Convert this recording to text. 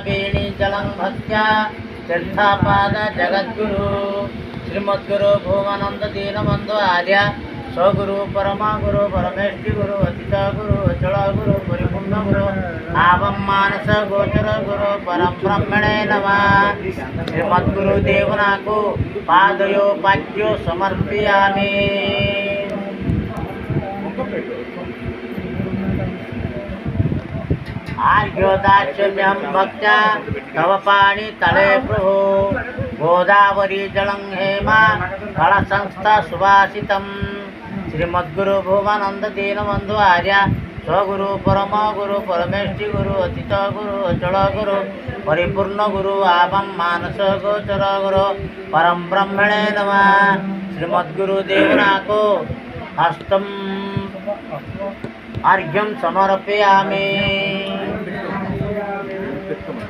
వేణి జలం భక్త్యా తీర్థాపాద జగద్గురు శ్రీమద్గురు భూమానంద దీనబంధు ఆర్య స్వగురు పరమా గురు పరమేష్ఠి గురు అతిత గురు అచల గురు పరిపూర్ణ గురు ఆవం మానస గోచర గురు పరం బ్రహ్మణే నమ శ్రీమద్గురు దేవు నాకు పాదయో పాద్యో సమర్పయామి ఆర్యోదాచ్యమ్యం భక్త తవ పాణి తలే ప్రభు గోదావరి జలం హేమ కళ సంస్థ సుభాషితం శ్రీమద్గురు భువనంద దీనబంధు ఆర్య స్వగురు పరమ గురు పరమేష్టి గురు అతిత గురు అచల గురు పరిపూర్ణ గురు ఆపం మానస గోచర గురు పరం బ్రహ్మణే నమ శ్రీమద్గురు దేవునాకు హస్తం అర్ఘ్యం సమర్పయామి ですかも。